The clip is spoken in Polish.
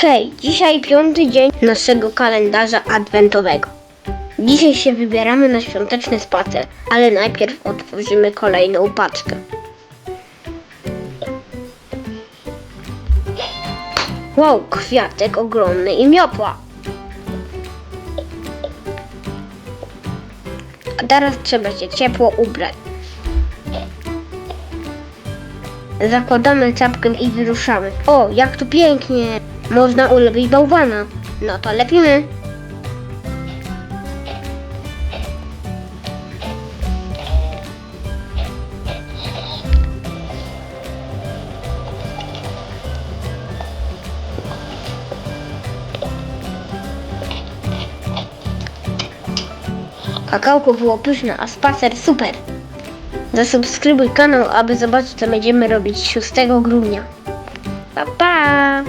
Hej, dzisiaj piąty dzień naszego kalendarza adwentowego. Dzisiaj się wybieramy na świąteczny spacer, ale najpierw otworzymy kolejną paczkę. Wow, kwiatek ogromny i miotła. A teraz trzeba się ciepło ubrać. Zakładamy czapkę i wyruszamy. O, jak tu pięknie! Można ulepić bałwana. No to lepimy. Kakałko było pyszne, a spacer super. Zasubskrybuj kanał, aby zobaczyć co będziemy robić 6 grudnia. Pa pa!